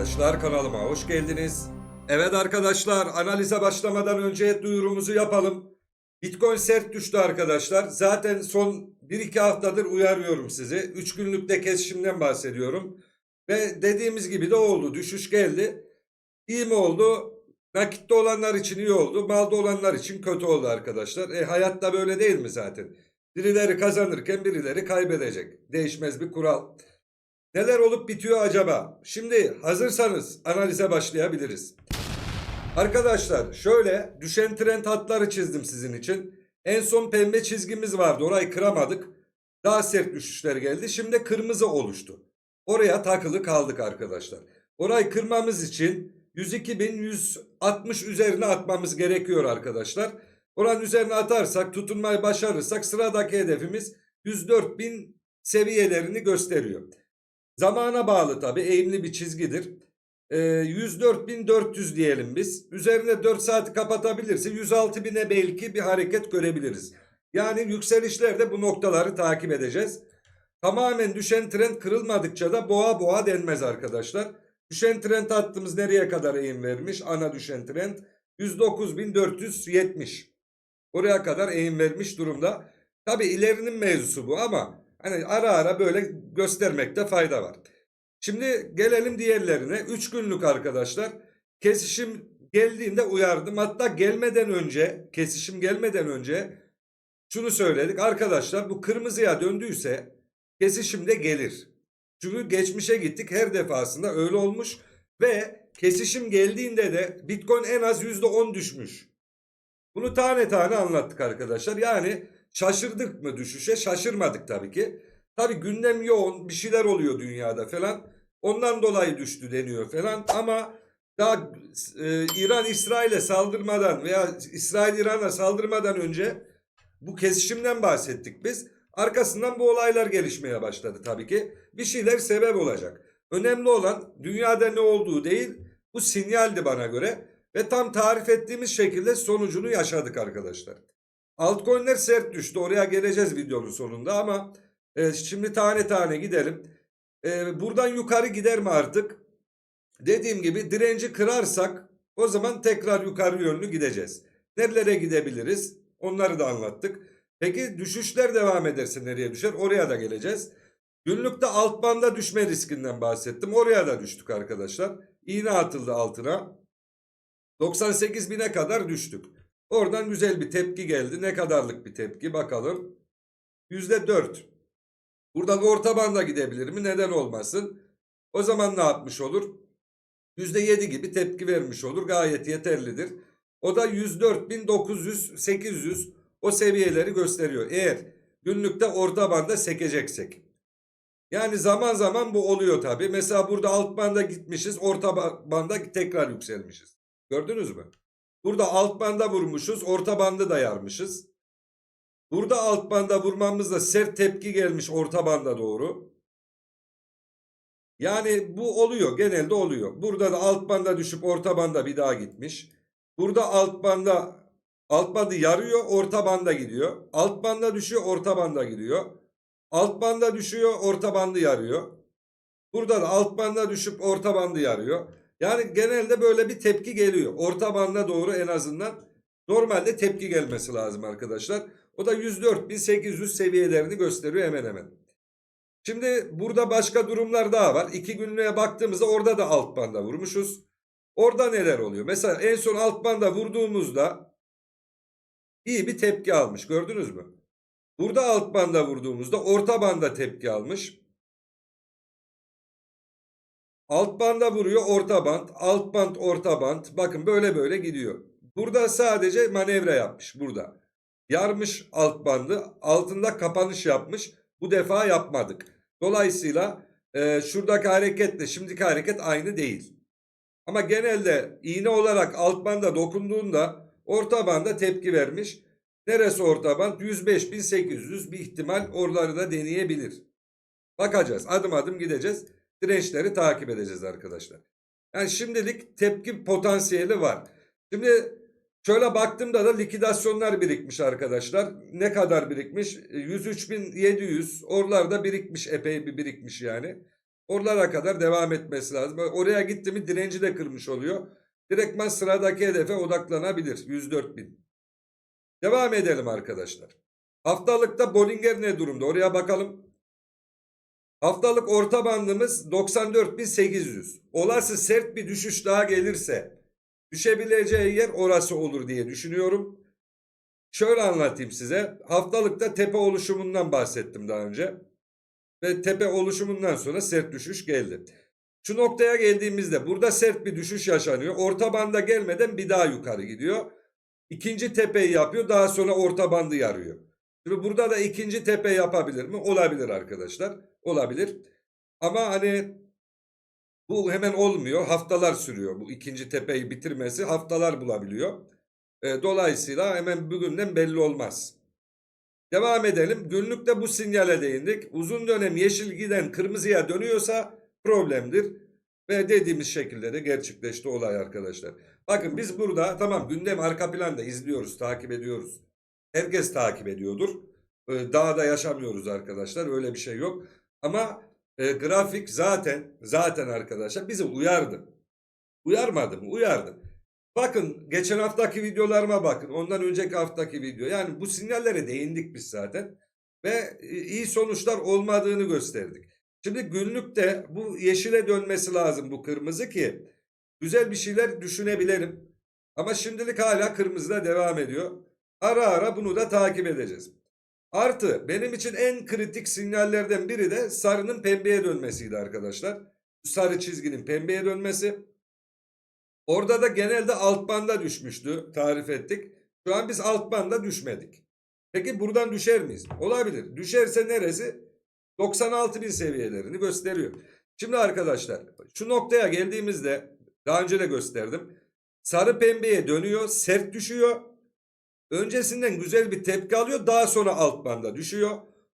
arkadaşlar kanalıma hoş geldiniz. Evet arkadaşlar analize başlamadan önce duyurumuzu yapalım. Bitcoin sert düştü arkadaşlar. Zaten son 1-2 haftadır uyarıyorum sizi. 3 günlükte kesişimden bahsediyorum. Ve dediğimiz gibi de oldu. Düşüş geldi. İyi mi oldu? Nakitte olanlar için iyi oldu. Malda olanlar için kötü oldu arkadaşlar. E hayatta böyle değil mi zaten? Birileri kazanırken birileri kaybedecek. Değişmez bir kural. Neler olup bitiyor acaba? Şimdi hazırsanız analize başlayabiliriz. Arkadaşlar şöyle düşen trend hatları çizdim sizin için. En son pembe çizgimiz vardı. Orayı kıramadık. Daha sert düşüşler geldi. Şimdi kırmızı oluştu. Oraya takılı kaldık arkadaşlar. Orayı kırmamız için 102.160 üzerine atmamız gerekiyor arkadaşlar. Oranın üzerine atarsak tutunmayı başarırsak sıradaki hedefimiz 104.000 seviyelerini gösteriyor. Zamana bağlı tabi eğimli bir çizgidir. Ee, 104.400 diyelim biz. Üzerine 4 saati kapatabilirse 106.000'e belki bir hareket görebiliriz. Yani yükselişlerde bu noktaları takip edeceğiz. Tamamen düşen trend kırılmadıkça da boğa boğa denmez arkadaşlar. Düşen trend hattımız nereye kadar eğim vermiş? Ana düşen trend 109.470. Oraya kadar eğim vermiş durumda. Tabi ilerinin mevzusu bu ama hani ara ara böyle göstermekte fayda var. Şimdi gelelim diğerlerine. 3 günlük arkadaşlar. Kesişim geldiğinde uyardım. Hatta gelmeden önce, kesişim gelmeden önce şunu söyledik. Arkadaşlar bu kırmızıya döndüyse kesişim de gelir. Çünkü geçmişe gittik her defasında öyle olmuş ve kesişim geldiğinde de Bitcoin en az %10 düşmüş. Bunu tane tane anlattık arkadaşlar. Yani şaşırdık mı düşüşe? Şaşırmadık tabii ki. Tabii gündem yoğun bir şeyler oluyor dünyada falan. Ondan dolayı düştü deniyor falan ama daha e, İran İsrail'e saldırmadan veya İsrail İran'a saldırmadan önce bu kesişimden bahsettik biz. Arkasından bu olaylar gelişmeye başladı tabii ki. Bir şeyler sebep olacak. Önemli olan dünyada ne olduğu değil bu sinyaldi bana göre ve tam tarif ettiğimiz şekilde sonucunu yaşadık arkadaşlar. Altcoin'ler sert düştü. Oraya geleceğiz videonun sonunda ama e, şimdi tane tane gidelim. E, buradan yukarı gider mi artık? Dediğim gibi direnci kırarsak o zaman tekrar yukarı yönlü gideceğiz. Nerelere gidebiliriz? Onları da anlattık. Peki düşüşler devam ederse nereye düşer? Oraya da geleceğiz. Günlükte alt banda düşme riskinden bahsettim. Oraya da düştük arkadaşlar. İğne atıldı altına. 98 bine kadar düştük. Oradan güzel bir tepki geldi. Ne kadarlık bir tepki bakalım. %4. Buradan orta banda gidebilir mi? Neden olmasın? O zaman ne yapmış olur? %7 gibi tepki vermiş olur. Gayet yeterlidir. O da 104.900, 800 o seviyeleri gösteriyor. Eğer günlükte orta banda sekeceksek. Yani zaman zaman bu oluyor tabi. Mesela burada alt banda gitmişiz, orta ba- banda tekrar yükselmişiz. Gördünüz mü? Burada alt banda vurmuşuz, orta bandı da yarmışız. Burada alt banda vurmamızda sert tepki gelmiş orta banda doğru. Yani bu oluyor, genelde oluyor. Burada da alt banda düşüp orta banda bir daha gitmiş. Burada alt banda alt bandı yarıyor, orta banda gidiyor. Alt banda düşüyor, orta banda gidiyor. Alt banda düşüyor, orta bandı yarıyor. Burada da alt banda düşüp orta bandı yarıyor. Yani genelde böyle bir tepki geliyor. Orta banda doğru en azından normalde tepki gelmesi lazım arkadaşlar. O da 104.800 seviyelerini gösteriyor hemen hemen. Şimdi burada başka durumlar daha var. İki günlüğe baktığımızda orada da alt banda vurmuşuz. Orada neler oluyor? Mesela en son alt banda vurduğumuzda iyi bir tepki almış. Gördünüz mü? Burada alt banda vurduğumuzda orta banda tepki almış. Alt banda vuruyor orta band, alt band orta band. Bakın böyle böyle gidiyor. Burada sadece manevra yapmış burada. Yarmış alt bandı, altında kapanış yapmış. Bu defa yapmadık. Dolayısıyla e, şuradaki hareketle şimdiki hareket aynı değil. Ama genelde iğne olarak alt banda dokunduğunda orta banda tepki vermiş. Neresi orta band? 105.800 bir ihtimal oraları da deneyebilir. Bakacağız. Adım adım gideceğiz. Dirençleri takip edeceğiz arkadaşlar. Yani şimdilik tepki potansiyeli var. Şimdi şöyle baktığımda da likidasyonlar birikmiş arkadaşlar. Ne kadar birikmiş? 103.700 oralarda birikmiş epey bir birikmiş yani. Oralara kadar devam etmesi lazım. Oraya gitti mi direnci de kırmış oluyor. Direktman sıradaki hedefe odaklanabilir. 104.000. Devam edelim arkadaşlar. Haftalıkta Bollinger ne durumda? Oraya bakalım. Haftalık orta bandımız 94.800. Olası sert bir düşüş daha gelirse düşebileceği yer orası olur diye düşünüyorum. Şöyle anlatayım size. Haftalıkta tepe oluşumundan bahsettim daha önce. Ve tepe oluşumundan sonra sert düşüş geldi. Şu noktaya geldiğimizde burada sert bir düşüş yaşanıyor. Orta banda gelmeden bir daha yukarı gidiyor. İkinci tepeyi yapıyor. Daha sonra orta bandı yarıyor. Şimdi burada da ikinci tepe yapabilir mi? Olabilir arkadaşlar. Olabilir. Ama hani bu hemen olmuyor. Haftalar sürüyor. Bu ikinci tepeyi bitirmesi haftalar bulabiliyor. E, dolayısıyla hemen bugünden belli olmaz. Devam edelim. Günlükte bu sinyale değindik. Uzun dönem yeşil giden kırmızıya dönüyorsa problemdir. Ve dediğimiz şekilde de gerçekleşti olay arkadaşlar. Bakın biz burada tamam gündem arka planda izliyoruz, takip ediyoruz. Herkes takip ediyordur. Ee, Dağda yaşamıyoruz arkadaşlar. Öyle bir şey yok. Ama e, grafik zaten zaten arkadaşlar bizi uyardı. Uyarmadı mı? Uyardı. Bakın geçen haftaki videolarıma bakın. Ondan önceki haftaki video. Yani bu sinyallere değindik biz zaten. Ve e, iyi sonuçlar olmadığını gösterdik. Şimdi günlükte bu yeşile dönmesi lazım bu kırmızı ki güzel bir şeyler düşünebilirim. Ama şimdilik hala kırmızıda devam ediyor. Ara ara bunu da takip edeceğiz. Artı benim için en kritik sinyallerden biri de sarının pembeye dönmesiydi arkadaşlar. Sarı çizginin pembeye dönmesi. Orada da genelde alt banda düşmüştü. Tarif ettik. Şu an biz alt banda düşmedik. Peki buradan düşer miyiz? Olabilir. Düşerse neresi? 96 bin seviyelerini gösteriyor. Şimdi arkadaşlar şu noktaya geldiğimizde daha önce de gösterdim. Sarı pembeye dönüyor. Sert düşüyor. Öncesinden güzel bir tepki alıyor. Daha sonra alt banda düşüyor.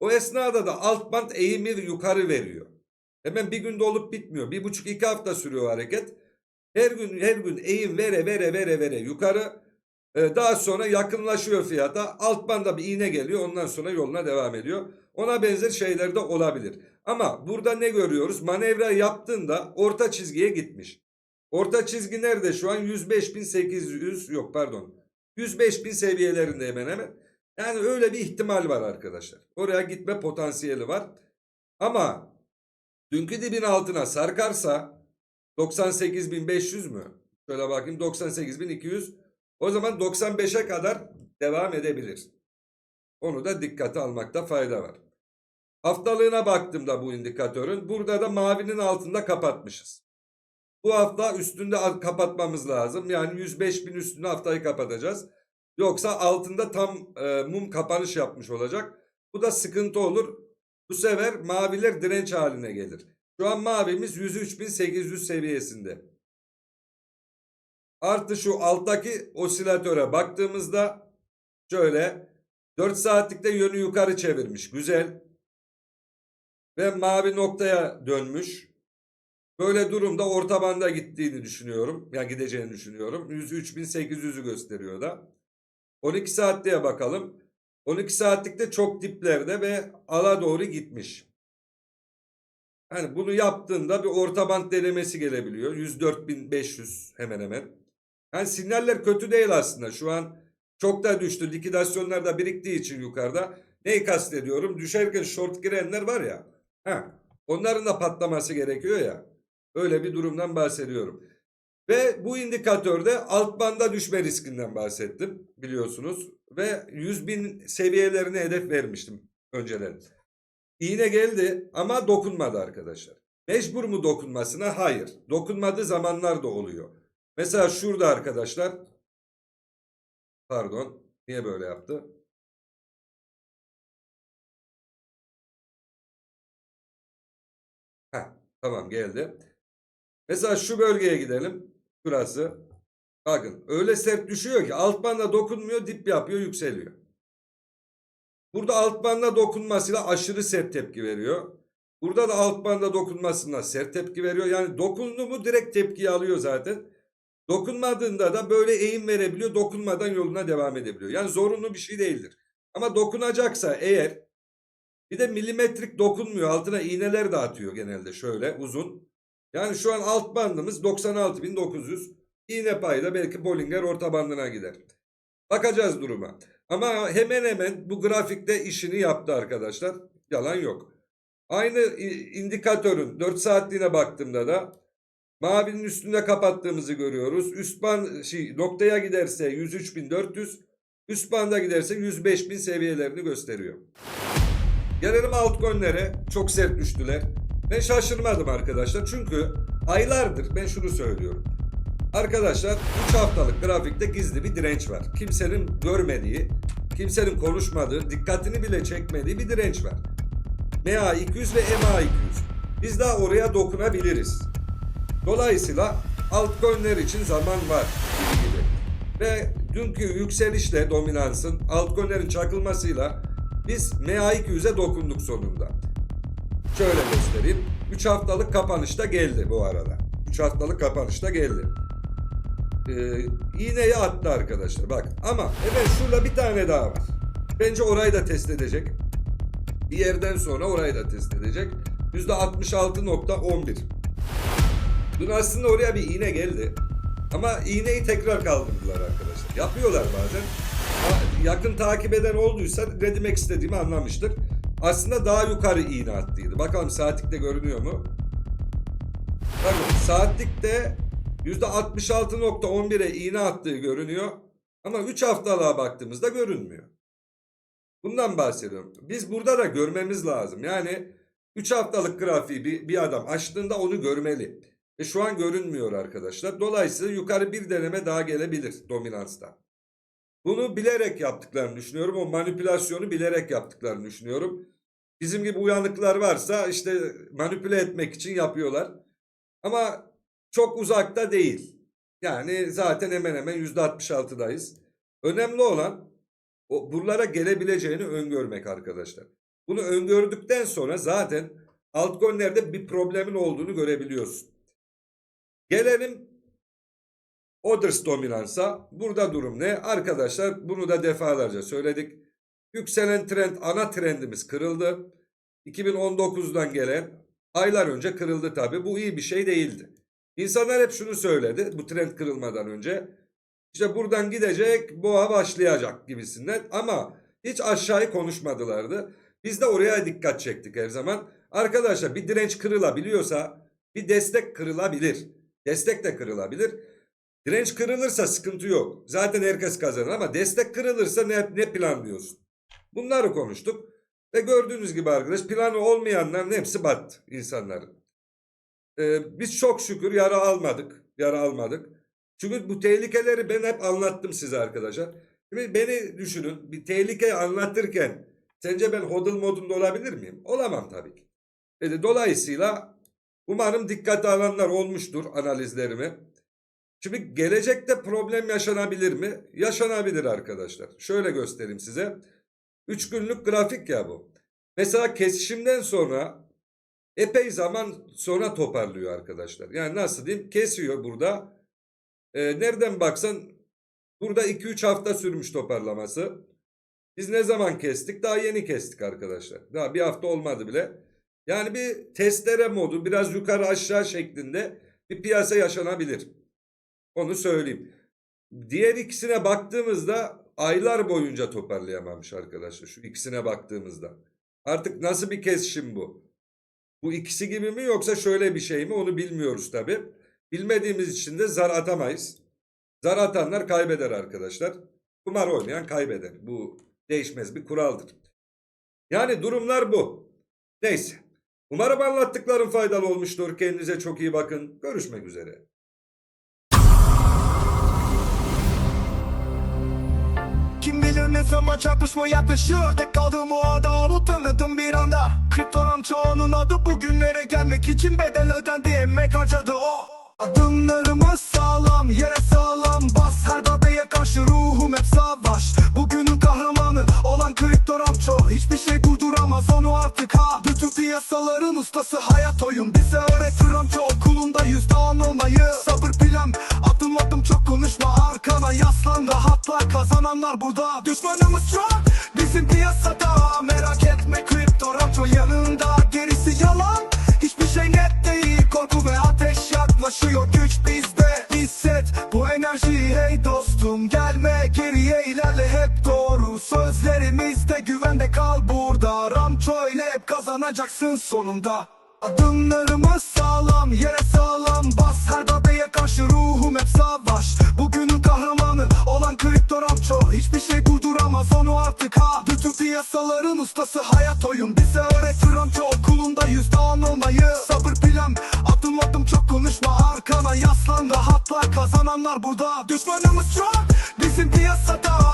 O esnada da alt band eğimi yukarı veriyor. Hemen bir günde olup bitmiyor. Bir buçuk iki hafta sürüyor hareket. Her gün her gün eğim vere vere vere vere yukarı. Ee, daha sonra yakınlaşıyor fiyata. Alt banda bir iğne geliyor. Ondan sonra yoluna devam ediyor. Ona benzer şeyler de olabilir. Ama burada ne görüyoruz? Manevra yaptığında orta çizgiye gitmiş. Orta çizgi nerede şu an? 105.800 yok pardon. 105.000 seviyelerinde hemen hemen. Yani öyle bir ihtimal var arkadaşlar. Oraya gitme potansiyeli var. Ama dünkü dibin altına sarkarsa 98.500 mü? Şöyle bakayım 98.200. O zaman 95'e kadar devam edebilir. Onu da dikkate almakta fayda var. Haftalığına baktığımda bu indikatörün burada da mavinin altında kapatmışız. Bu hafta üstünde kapatmamız lazım. Yani 105 bin üstünde haftayı kapatacağız. Yoksa altında tam e, mum kapanış yapmış olacak. Bu da sıkıntı olur. Bu sefer maviler direnç haline gelir. Şu an mavimiz 103.800 seviyesinde. Artı şu alttaki osilatöre baktığımızda şöyle 4 saatlikte yönü yukarı çevirmiş. Güzel. Ve mavi noktaya dönmüş. Böyle durumda orta banda gittiğini düşünüyorum. Yani gideceğini düşünüyorum. 103.800'ü gösteriyor da. 12 saatliğe bakalım. 12 saatlikte çok diplerde ve ala doğru gitmiş. Yani bunu yaptığında bir orta band denemesi gelebiliyor. 104.500 hemen hemen. Yani sinyaller kötü değil aslında. Şu an çok da düştü. Likidasyonlar da biriktiği için yukarıda. Neyi kastediyorum? Düşerken short girenler var ya. Heh, onların da patlaması gerekiyor ya. Öyle bir durumdan bahsediyorum. Ve bu indikatörde alt banda düşme riskinden bahsettim biliyorsunuz. Ve 100 bin seviyelerine hedef vermiştim önceden. İğne geldi ama dokunmadı arkadaşlar. Mecbur mu dokunmasına? Hayır. Dokunmadığı zamanlar da oluyor. Mesela şurada arkadaşlar. Pardon. Niye böyle yaptı? Heh, tamam geldi. Mesela şu bölgeye gidelim. Şurası. Bakın öyle sert düşüyor ki alt banda dokunmuyor dip yapıyor yükseliyor. Burada alt banda dokunmasıyla aşırı sert tepki veriyor. Burada da alt banda dokunmasına sert tepki veriyor. Yani dokundu mu direkt tepkiyi alıyor zaten. Dokunmadığında da böyle eğim verebiliyor. Dokunmadan yoluna devam edebiliyor. Yani zorunlu bir şey değildir. Ama dokunacaksa eğer Bir de milimetrik dokunmuyor. Altına iğneler de atıyor genelde şöyle uzun. Yani şu an alt bandımız 96.900. İğne payı da belki Bollinger orta bandına gider. Bakacağız duruma. Ama hemen hemen bu grafikte işini yaptı arkadaşlar. Yalan yok. Aynı indikatörün 4 saatliğine baktığımda da mavinin üstünde kapattığımızı görüyoruz. Üst band şey, noktaya giderse 103.400, üst banda giderse 105.000 seviyelerini gösteriyor. Gelelim altcoin'lere. Çok sert düştüler. Ben şaşırmadım arkadaşlar. Çünkü aylardır ben şunu söylüyorum. Arkadaşlar 3 haftalık grafikte gizli bir direnç var. Kimsenin görmediği, kimsenin konuşmadığı, dikkatini bile çekmediği bir direnç var. MA200 ve MA200. Biz daha oraya dokunabiliriz. Dolayısıyla altcoin'ler için zaman var gibi gibi. Ve dünkü yükselişle dominansın altcoin'lerin çakılmasıyla biz MA200'e dokunduk sonunda. Şöyle göstereyim. 3 haftalık kapanışta geldi bu arada. 3 haftalık kapanışta geldi. Ee, iğneyi attı arkadaşlar bak. Ama hemen şurada bir tane daha var. Bence orayı da test edecek. Bir yerden sonra orayı da test edecek. %66.11. Dün aslında oraya bir iğne geldi. Ama iğneyi tekrar kaldırdılar arkadaşlar. Yapıyorlar bazen. Yakın takip eden olduysa ne demek istediğimi anlamıştır. Aslında daha yukarı iğne attıydı. Bakalım saatlikte görünüyor mu? Bakın saatlikte %66.11'e iğne attığı görünüyor. Ama 3 haftalığa baktığımızda görünmüyor. Bundan bahsediyorum. Biz burada da görmemiz lazım. Yani 3 haftalık grafiği bir, bir adam açtığında onu görmeli. Ve şu an görünmüyor arkadaşlar. Dolayısıyla yukarı bir deneme daha gelebilir dominansta. Bunu bilerek yaptıklarını düşünüyorum. O manipülasyonu bilerek yaptıklarını düşünüyorum. Bizim gibi uyanıklar varsa işte manipüle etmek için yapıyorlar. Ama çok uzakta değil. Yani zaten hemen hemen %66'dayız. Önemli olan o buralara gelebileceğini öngörmek arkadaşlar. Bunu öngördükten sonra zaten altcoin'lerde bir problemin olduğunu görebiliyorsun. Gelelim Orders dominansa. Burada durum ne? Arkadaşlar bunu da defalarca söyledik. Yükselen trend ana trendimiz kırıldı. 2019'dan gelen aylar önce kırıldı tabi. Bu iyi bir şey değildi. İnsanlar hep şunu söyledi bu trend kırılmadan önce. İşte buradan gidecek boğa başlayacak gibisinden ama hiç aşağıyı konuşmadılardı. Biz de oraya dikkat çektik her zaman. Arkadaşlar bir direnç kırılabiliyorsa bir destek kırılabilir. Destek de kırılabilir. Direnç kırılırsa sıkıntı yok. Zaten herkes kazanır ama destek kırılırsa ne, ne planlıyorsun? Bunları konuştuk. Ve gördüğünüz gibi arkadaş planı olmayanların hepsi battı insanların. Ee, biz çok şükür yara almadık. Yara almadık. Çünkü bu tehlikeleri ben hep anlattım size arkadaşlar. Şimdi beni düşünün bir tehlikeyi anlatırken sence ben hodl modunda olabilir miyim? Olamam tabii ki. Dolayısıyla umarım dikkate alanlar olmuştur analizlerimi. Şimdi gelecekte problem yaşanabilir mi? Yaşanabilir arkadaşlar. Şöyle göstereyim size. 3 günlük grafik ya bu. Mesela kesişimden sonra epey zaman sonra toparlıyor arkadaşlar. Yani nasıl diyeyim? Kesiyor burada. Ee, nereden baksan burada 2-3 hafta sürmüş toparlaması. Biz ne zaman kestik? Daha yeni kestik arkadaşlar. Daha bir hafta olmadı bile. Yani bir testere modu biraz yukarı aşağı şeklinde bir piyasa yaşanabilir. Onu söyleyeyim. Diğer ikisine baktığımızda aylar boyunca toparlayamamış arkadaşlar. Şu ikisine baktığımızda. Artık nasıl bir kesişim bu? Bu ikisi gibi mi yoksa şöyle bir şey mi onu bilmiyoruz tabi. Bilmediğimiz için de zar atamayız. Zar atanlar kaybeder arkadaşlar. Kumar oynayan kaybeder. Bu değişmez bir kuraldır. Yani durumlar bu. Neyse. Umarım anlattıklarım faydalı olmuştur. Kendinize çok iyi bakın. Görüşmek üzere. Kim bilir ne zaman çarpışma yaklaşıyor Tek kaldığım o ada onu tanıdım bir anda. Kriptonun çoğunun adı bugünlere gelmek için bedel ödendi. Emek harcadı o. Adımlarımız sağlam yere sağlam bas. Her darbeye karşı ruhum hep savaş. Bugünün kahramanı olan kripto Ramço Hiçbir şey durduramaz onu artık ha. Bütün piyasaların ustası hayat oyun kazananlar burada Düşmanımız çok. Bizi Bizim piyasada merak etme kripto rapço yanında. Gerisi yalan hiçbir şey net değil. Korku ve ateş yaklaşıyor güç bizde. Hisset bu enerjiyi hey dostum Gelme. Geriye ilerle hep doğru. Sözlerimizde güvende kal burada. Ramço ile hep kazanacaksın sonunda Adımlarımız sağlam yere sağlam bas. Her darbeye karşı ruhum hep savaş. Bugünün kahramanı olan kripto Ramço Hiçbir şey durduramaz onu artık ha. Bütün piyasaların ustası hayat oyun. Bize öğretir Ramço okulunda yüzde on olmayı. Sabır plan adım adım çok konuşma. Arkana yaslan rahatla. Kazananlar burada. Düşmanımız çok bizim piyasada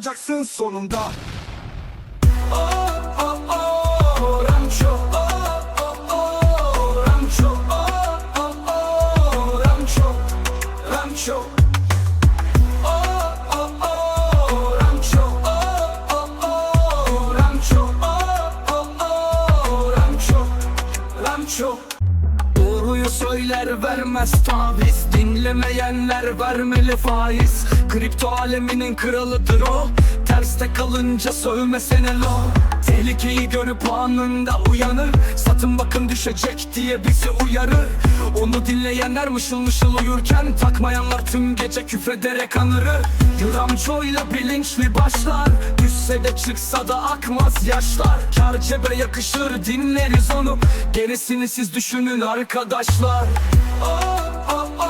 kazanacaksın sonunda. Oh oh oh Ramço Doğruyu söyler vermez taviz Dinlemeyenler vermeli faiz. Kripto aleminin kralıdır o. Terste kalınca sövmesene lo. Tehlikeyi görüp anında uyanır. Satın bakın düşecek diye bizi uyarır. Onu dinleyenler mışıl mışıl uyurken Takmayanlar tüm gece küfrederek anırır. Ramçoyla bilinçli başlar. Düşse de çıksa da akmaz yaşlar. Kar cebe yakışır dinleriz onu. Gerisini siz düşünün arkadaşlar. Oh oh oh